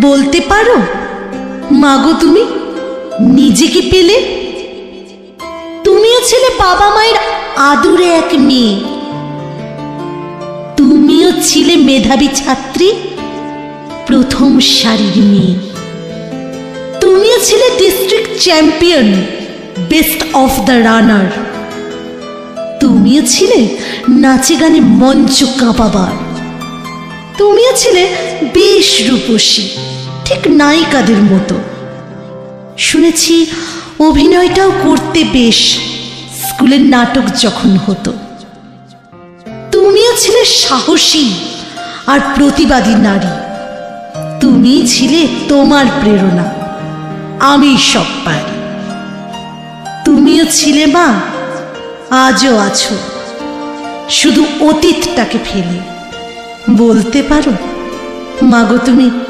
বলতে পারো? মাগো তুমি, নিজেকে পেলে? তুমিও ছিলে বাবা মায়ের আদুরে এক মেয়ে। তুমিও ছিলে মেধাবী ছাত্রী, প্রথম সারির মেয়ে। তুমিও ছিলে district champion best of the runner তুমিও ছিলে নাচে গানে মঞ্চ কাঁপাবার। তুমিও ছিলে বেশ রূপসী, ঠিক নায়িকাদের মতো। শুনেছি অভিনয়টাও করতে বেশ স্কুলের নাটক যখন হতো। তুমিও ছিলে সাহসী আর প্রতিবাদী নারী। তুমি ছিলে তোমার প্রেরণা, আমি সব পারি তুমিও ছিলে মা, আজও আছো, শুধু অতীতটাকে ফেলে। বলতে পারো? মাগো তুমি